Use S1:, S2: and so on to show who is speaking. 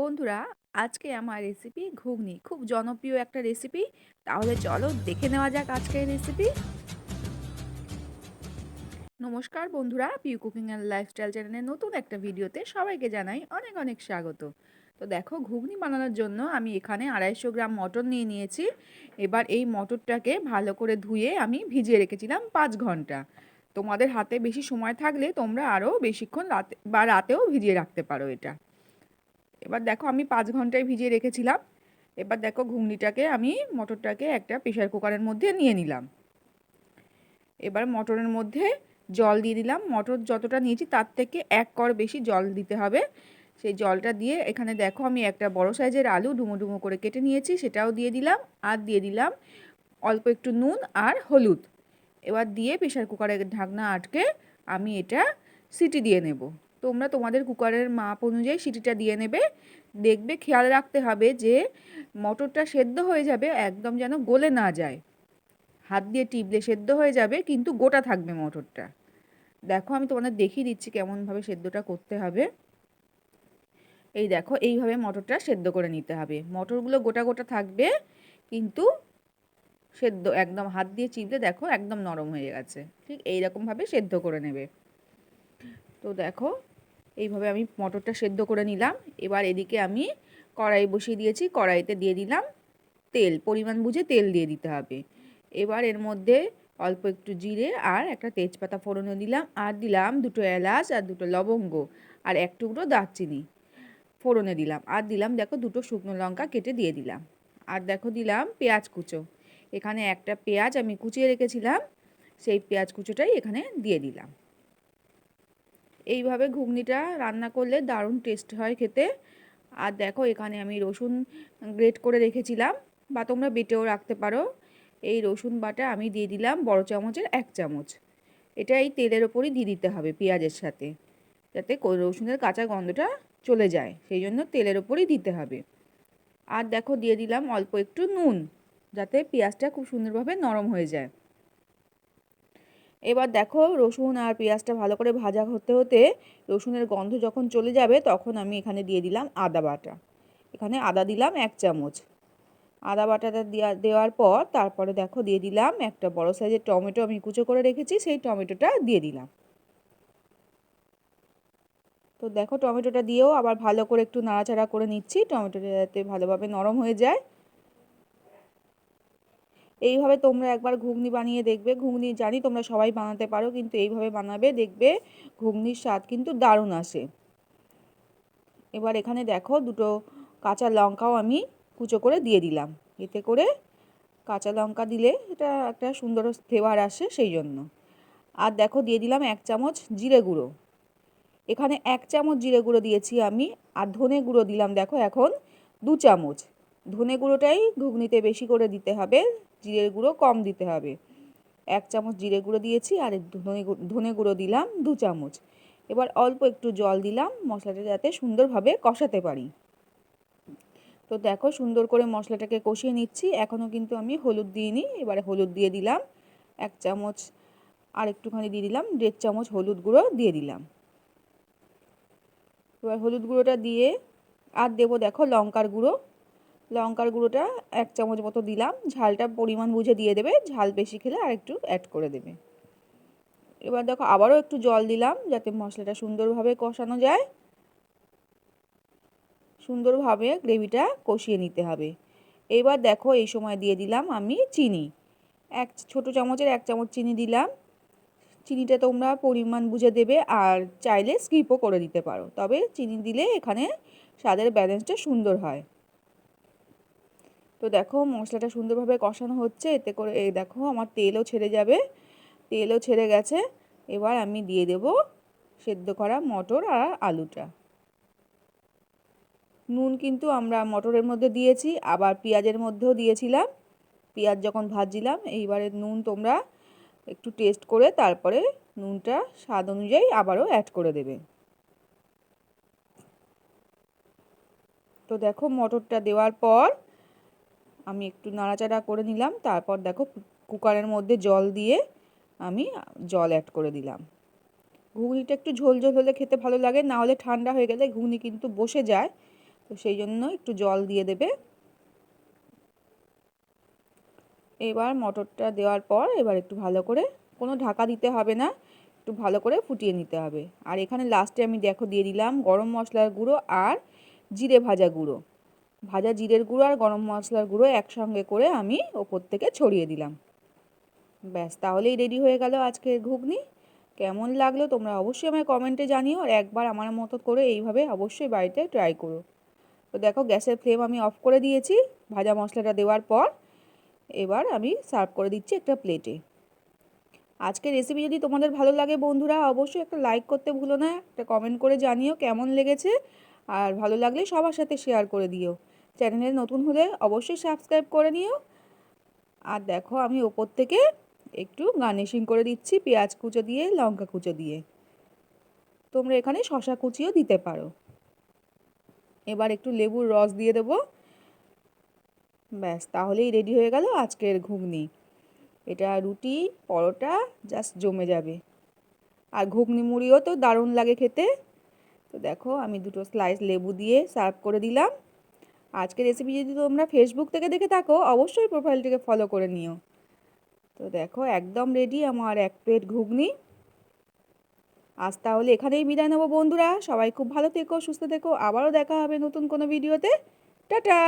S1: বন্ধুরা, আজকে আমার রেসিপি ঘুগনি। খুব জনপ্রিয় একটা রেসিপি তাহলে চলো দেখে নেওয়া যাক আজকের রেসিপি নমস্কার বন্ধুরা পিউ কুকিং অ্যান্ড লাইফস্টাইল চ্যানেলের নতুন একটা ভিডিওতে সবাইকে জানাই অনেক অনেক স্বাগত। তো দেখো, ঘুগনি বানানোর জন্য আমি এখানে আড়াইশো গ্রাম মটর নিয়ে নিয়েছি। এবার এই মটরটাকে ভালো করে ধুয়ে আমি ভিজিয়ে রেখেছিলাম পাঁচ ঘণ্টা। তোমাদের হাতে বেশি সময় থাকলে তোমরা আরও বেশিক্ষণ রাতে বা রাতেও ভিজিয়ে রাখতে পারো এটা। এবার দেখো আমি পাঁচ ঘন্টায় ভিজিয়ে রেখেছিলাম। এবার দেখো ঘুগনিটাকে আমি মটরটাকে একটা প্রেশার কুকারের মধ্যে নিয়ে নিলাম। এবার মটরের মধ্যে জল দিয়ে দিলাম। মটর যতটা নিয়েছি তার থেকে এক কর বেশি জল দিতে হবে। সেই জলটা দিয়ে এখানে দেখো আমি একটা বড় সাইজের আলু ডুমো ডুমো করে কেটে নিয়েছি, সেটাও দিয়ে দিলাম। আর দিয়ে দিলাম অল্প একটু নুন আর হলুদ। এবার দিয়ে প্রেশার কুকারের ঢাকনা আটকে আমি এটা সিটি দিয়ে নেব। তোমরা তোমাদের কুকারের মাপ অনুযায়ী সিটিটা দিয়ে নেবে। দেখবে খেয়াল রাখতে হবে যে মটরটা সেদ্ধ হয়ে যাবে, একদম যেন গলে না যায়। হাত দিয়ে টিপলে সেদ্ধ হয়ে যাবে, কিন্তু গোটা থাকবে মটরটা। দেখো, আমি তোমাদের দেখিয়ে দিচ্ছি কেমনভাবে সেদ্ধটা করতে হবে। এই দেখো, এইভাবে মটরটা সেদ্ধ করে নিতে হবে। মটরগুলো গোটা গোটা থাকবে, কিন্তু সেদ্ধ, একদম হাত দিয়ে চিপলে দেখো, একদম নরম হয়ে গেছে। ঠিক এইরকমভাবে সেদ্ধ করে নেবে। তো দেখো এইভাবে আমি মটরটা সেদ্ধ করে নিলাম। এবার এদিকে আমি কড়াই বসিয়ে দিয়েছি, কড়াইতে দিয়ে দিলাম তেল, পরিমাণ বুঝে তেল দিয়ে দিতে হবে। এবার এর মধ্যে অল্প একটু জিরে আর একটা তেজপাতা ফোড়নে দিলাম আর দিলাম দুটো এলাচ আর দুটো লবঙ্গ আর এক টুকরো দারচিনি ফোড়নে দিলাম। আর দিলাম দেখো দুটো শুকনো লঙ্কা কেটে দিয়ে দিলাম। আর দেখো দিলাম পেঁয়াজ কুচো। এখানে একটা পেঁয়াজ আমি কুচিয়ে রেখেছিলাম, সেই পেঁয়াজ কুচোটাই এখানে দিয়ে দিলাম। এইভাবে ঘুগনিটা রান্না করলে দারুণ টেস্ট হয় খেতে। আর দেখো, এখানে আমি রসুন গ্রেট করে রেখেছিলাম, বা তোমরা বেটেও রাখতে পারো। এই রসুন বাটা আমি দিয়ে দিলাম বড় চামচের এক চামচ। এটা এই তেলের ওপরই দিয়ে দিতে হবে পেঁয়াজের সাথে, যাতে রসুনের কাঁচা গন্ধটা চলে যায়, সেই জন্য তেলের ওপরই দিতে হবে। আর দেখো, দিয়ে দিলাম অল্প একটু নুন, যাতে পেঁয়াজটা খুব সুন্দরভাবে নরম হয়ে যায়। এবার দেখো রসুন আর পেঁয়াজটা ভালো করে ভাজা হতে হতে রসুনের গন্ধ যখন চলে যাবে তখন আমি এখানে দিয়ে দিলাম আদা বাটা। এখানে আদা দিলাম এক চামচ। আদা বাটাটা দেওয়া দেওয়ার পর তারপরে দেখো দিয়ে দিলাম একটা বড় সাইজের টমেটো আমি কুচো করে রেখেছি, সেই টমেটোটা দিয়ে দিলাম। তো দেখো টমেটোটা দিয়েও আবার ভালো করে একটু নাড়াচাড়া করে নিচ্ছি, টমেটোটা যাতে ভালোভাবে নরম হয়ে যায়। এইভাবে তোমরা একবার ঘুগনি বানিয়ে দেখবে। ঘুগনি জানি তোমরা সবাই বানাতে পারো, কিন্তু এইভাবে বানাবে, দেখবে ঘুগনির স্বাদ কিন্তু দারুণ আসে। এবার এখানে দেখো দুটো কাঁচা লঙ্কাও আমি কুচো করে দিয়ে দিলাম। এতে করে কাঁচা লঙ্কা দিলে এটা একটা সুন্দর ফ্লেভার আসে সেই জন্য। আর দেখো দিয়ে দিলাম এক চামচ জিরে গুঁড়ো। এখানে এক চামচ জিরে গুঁড়ো দিয়েছি আমি, আর ধনে গুঁড়ো দিলাম দেখো এখন দু চামচ। ধনে গুঁড়োটাই ঘুগনিতে বেশি করে দিতে হবে। জিরের গুঁড়ো কম দিতে হবে। এক চামচ জিরে গুঁড়ো দিয়েছি আর ধনে ধনে গুঁড়ো দিলাম দু চামচ। এবার অল্প একটু জল দিলাম, মশলাটা যাতে সুন্দরভাবে কষাতে পারি। তো দেখো সুন্দর করে মশলাটাকে কষিয়ে নিচ্ছি, এখনও কিন্তু আমি হলুদ দিইনি, এবারে হলুদ দিয়ে দিলাম। এক চামচ আর একটুখানি দিয়ে দিলাম, দেড় চামচ হলুদ গুঁড়ো দিয়ে দিলাম। এবার হলুদ গুঁড়োটা দিয়ে আর দেবো দেখো লঙ্কার গুঁড়ো। লঙ্কার গুঁড়োটা এক চামচ মতো দিলাম। ঝালটা পরিমাণ বুঝে দিয়ে দেবে। ঝাল বেশি খেলে আর একটু অ্যাড করে দেবে। এবার দেখো আবারও একটু জল দিলাম যাতে মশলাটা সুন্দরভাবে কষানো যায়। সুন্দরভাবে গ্রেভিটা কষিয়ে নিতে হবে। এবার দেখো এই সময় দিয়ে দিলাম আমি চিনি। এক ছোট চামচের এক চামচ চিনি দিলাম। চিনিটা তোমরা পরিমাণ বুঝে দেবে আর চাইলে স্কিপও করে দিতে পারো। তবে চিনি দিলে এখানে স্বাদের ব্যালেন্সটা সুন্দর হয়। তো দেখো মশলাটা সুন্দরভাবে কষানো হচ্ছে, এতে করে এই দেখো আমার তেলও ছেড়ে যাবে। তেলও ছেড়ে গেছে। এবার আমি দিয়ে দেব সেদ্ধ করা মটর আর আলুটা। নুন কিন্তু আমরা মটরের মধ্যে দিয়েছি, আবার পেঁয়াজের মধ্যেও দিয়েছিলাম। পেঁয়াজ যখন ভাজছিলাম, এইবারে নুন তোমরা একটু টেস্ট করে তারপরে নুনটা স্বাদ অনুযায়ী আবারও অ্যাড করে দেবে। তো দেখো মটরটা দেওয়ার পর আমি একটু নাড়াচাড়া করে নিলাম, তারপর দেখো কুকারের মধ্যে জল দিয়ে আমি জল অ্যাড করে দিলাম। ঘুগনিটা একটু ঝোল ঝোল হলে খেতে ভালো লাগে, না হলে ঠান্ডা হয়ে গেলে ঘুগনি কিন্তু বসে যায়, তো সেই জন্য একটু জল দিয়ে দেবে। এবার মটরটা দেওয়ার পর এবার একটু ভালো করে, কোনো ঢাকা দিতে হবে না, একটু ভালো করে ফুটিয়ে নিতে হবে। আর এখানে লাস্টে আমি দেখো দিয়ে দিলাম গরম মশলার গুঁড়ো আর জিরে ভাজা গুঁড়ো। ভাজা জিরের গুঁড়ো আর গরম মশলার গুঁড়ো একসঙ্গে করে আমি ওপর থেকে ছড়িয়ে দিলাম। ব্যাস, তাহলেই রেডি হয়ে গেল আজকের ঘুগনি। কেমন লাগল তোমরা অবশ্যই আমায় কমেন্টে জানিও আর একবার আমার মতো করে এইভাবে অবশ্যই বাড়িতে ট্রাই করো। তো দেখো, গ্যাসের ফ্লেম আমি অফ করে দিয়েছি। ভাজা মশলাটা দেওয়ার পর এবার আমি সার্ভ করে দিচ্ছি একটা প্লেটে আজকের রেসিপি যদি তোমাদের ভালো লাগে বন্ধুরা, অবশ্যই একটা লাইক করতে ভুলো না, একটা কমেন্ট করে জানিও কেমন লেগেছে। আর ভালো লাগলে সবার সাথে শেয়ার করে দিও। চ্যানেলে নতুন হলে অবশ্যই সাবস্ক্রাইব করে নিও। আর দেখো, আমি ওপর থেকে একটু গার্নিশিং করে দিচ্ছি পেঁয়াজ কুচো দিয়ে, লঙ্কা কুচো দিয়ে। তোমরা এখানে শশা কুচিও দিতে পারো। এবার একটু লেবুর রস দিয়ে দেবো। ব্যাস, তাহলেই রেডি হয়ে গেল আজকের ঘুগনি। এটা রুটি, পরোটা, জাস্ট জমে যাবে। আর ঘুগনি মুড়িও তো দারুণ লাগে খেতে। তো দেখো, আমি দুটো স্লাইস লেবু দিয়ে সার্ভ করে দিলাম। আজকের রেসিপি যদি তোমরা ফেসবুক থেকে দেখে থাকো, অবশ্যই প্রোফাইলটিকে ফলো করে নিও। তো দেখো, একদম রেডি আমার এক প্লেট ঘুগনি। আজ তাহলে এখানেই বিদায় নেব বন্ধুরা। সবাই খুব ভালো থেকো, সুস্থ থেকো। আবারও দেখা হবে নতুন কোনো ভিডিওতে টাটা!